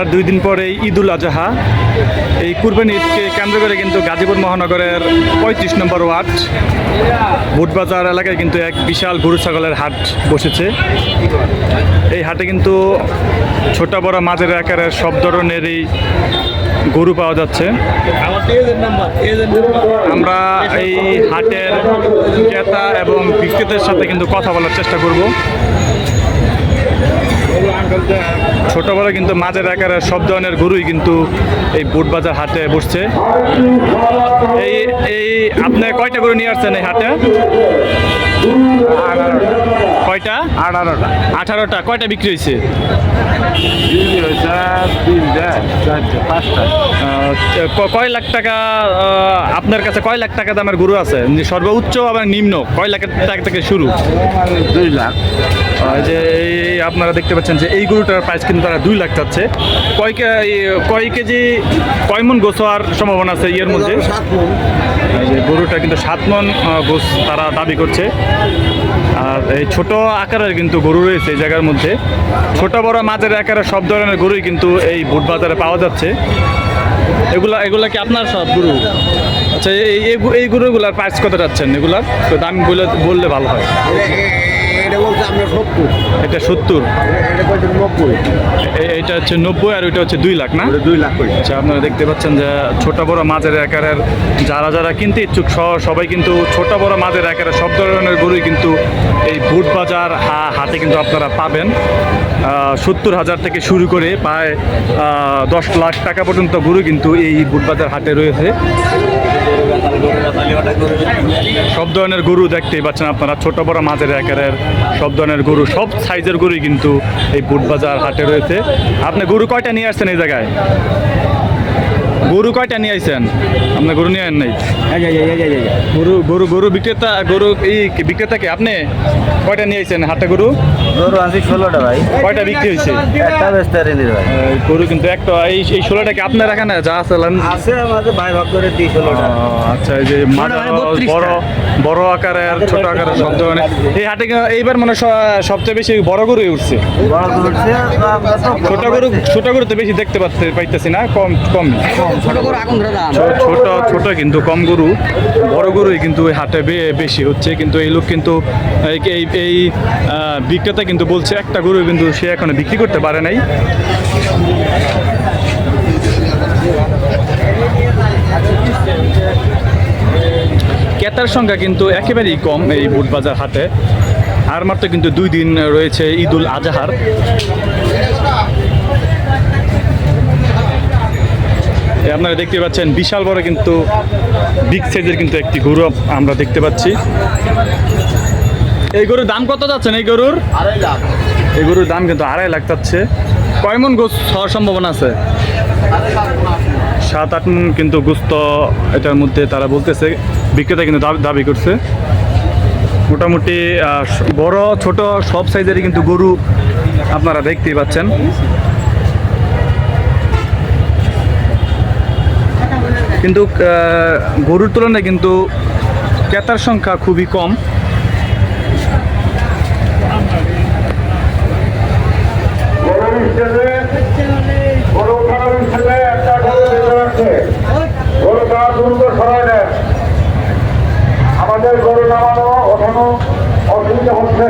আর দুই দিন পরে ঈদুল আজহা। এই কুরবানি ঈদকে কেন্দ্র করে কিন্তু গাজীপুর মহানগরের পঁয়ত্রিশ নম্বর ওয়ার্ড, বুটবাজার এলাকায় কিন্তু এক বিশাল গরু ছাগলের হাট বসেছে। এই হাটে কিন্তু ছোট বড় মাঝের আকারের সব ধরনেরই গরু পাওয়া যাচ্ছে। আমরা এই হাটের ক্রেতা এবং বিক্রেতার সাথে কিন্তু কথা বলার চেষ্টা করব। ছোট বড় কিন্তু মাঝের আকারে সব ধরনের গরুই কিন্তু এই বুট বাজার হাটে বসছে। এই এই, আপনি কয়টা গরু নিয়ে আসছেন এই হাটে? কয়টা? আঠারোটা। আঠারোটা। কয়টা বিক্রি হয়েছে? কয় লাখ টাকা আপনার কাছে কয় লাখ টাকা দামের গরু আছে? সর্বোচ্চ এবং নিম্ন? কয় লাখ টাকা থেকে শুরু? দুই লাখ। যে এই আপনারা দেখতে পাচ্ছেন যে এই গরুটার প্রাইস কিন্তু তারা দুই লাখ চাচ্ছে। কয় কয় কেজি কয় মন গোছ হওয়ার সম্ভাবনা আছে ইয়ের মধ্যে? গরুটা কিন্তু সাত মন গোছ তারা দাবি করছে। আর এই ছোট আকারের কিন্তু গরু রয়েছে এই জায়গার মধ্যে। ছোট বড় মাঝের আকারের সব ধরনের গরুই কিন্তু এই বুট বাজারে পাওয়া যাচ্ছে। এগুলা এগুলা কি আপনার সব গরু? আচ্ছা এই, এই- গরুগুলার প্রাইস কত যাচ্ছেন এগুলার? তো দাম বলে, বললে ভালো হয়। এটা সত্তর। এটা হচ্ছে নব্বই আর ওইটা হচ্ছে দুই লাখ না? দুই লাখ আচ্ছা আপনারা দেখতে পাচ্ছেন যে ছোট বড় মাঝের আকারের যারা যারা কিনতে ইচ্ছুক সহ সবাই কিন্তু ছোট বড় মাঝের আকারের সব ধরনের গরুই কিন্তু এই বুট বাজার হা- হাটে কিন্তু আপনারা পাবেন। সত্তর হাজার থেকে শুরু করে প্রায় দশ লাখ টাকা পর্যন্ত গরু কিন্তু এই বুট বাজার হাটে রয়েছে। সব ধরনের গরু দেখতেই পাচ্ছেন আপনারা, ছোট বড় মাঝের একের সব ধরনের গরু, সব সাইজের গরুই কিন্তু এই বুট বাজার হাটে রয়েছে। আপনি গরু কয়টা নিয়ে আসছেন এই জায়গায়? গরু কয়টা নিয়ে আসছেন আপনি গরু নিয়ে আনেন নাই? গরু গরু গরু বিক্রেতা গরু এই কি? বিক্রেতাকে আপনি? কয়টা নিয়ে আসছেন হাটে গরু? গরু আছে ষোলোটা ভাই। কয়টা বিক্রি হয়েছে একটা ভাই। গরু কিন্তু একটা এই এই ষোলোটা কি আপনার এখানে? যা আছে লান- আছে আমাদের ভাই ভাগ করে দিই ষোলোটা। আচ্ছা এই যে মাঝা- মানে 32 বড় বড় আকারের ছোট আকারের সব ধরনের এই হাটে এইবার মানে সবচেয়ে বেশি বড় গরু উঠছে? বড় গরু উঠছে, আমরা তো ছোট গরু ছোট গরু তো বেশি দেখতে পাচ্ছে পাইতেছি না কম। কম। ছোট ছোট কিন্তু কম গরু। বড় গরুই কিন্তু এই হাটে বেশি হচ্ছে। কিন্তু এই লোক কিন্তু, এই- এই এই বিক্রেতা কিন্তু বলছে একটা গরু কিন্তু সে এখনও বিক্রি করতে পারে নাই। ক্রেতার সংখ্যা কিন্তু একেবারেই কম এই বুটবাজার হাটে। আর মাত্র কিন্তু দুই দিন রয়েছে ঈদুল আজহার এই আপনারা দেখতে পাচ্ছেন বিশাল বড় কিন্তু বিগ সাইজের কিন্তু একটি গরু আমরা দেখতে পাচ্ছি। এই গরুর দাম কত যাচ্ছেন? এই গরুর? এই গরুর দাম কিন্তু আড়াই লাখ যাচ্ছে। কয় মন গোস হওয়ার সম্ভাবনা আছে? সাত, আট মন কিন্তু গুস্ত এটার মধ্যে তারা বলতেছে, বিক্রেতা কিন্তু দাবি- করছে। মোটামুটি বড়, ছোট সব সাইজেরই কিন্তু গরু আপনারা দেখতেই পাচ্ছেন। কিন্তু গরুর তুলনায় কিন্তু ক্রেতার সংখ্যা খুবই কম। আমাদের গরু নামানো ওঠানো অসুবিধা হচ্ছে।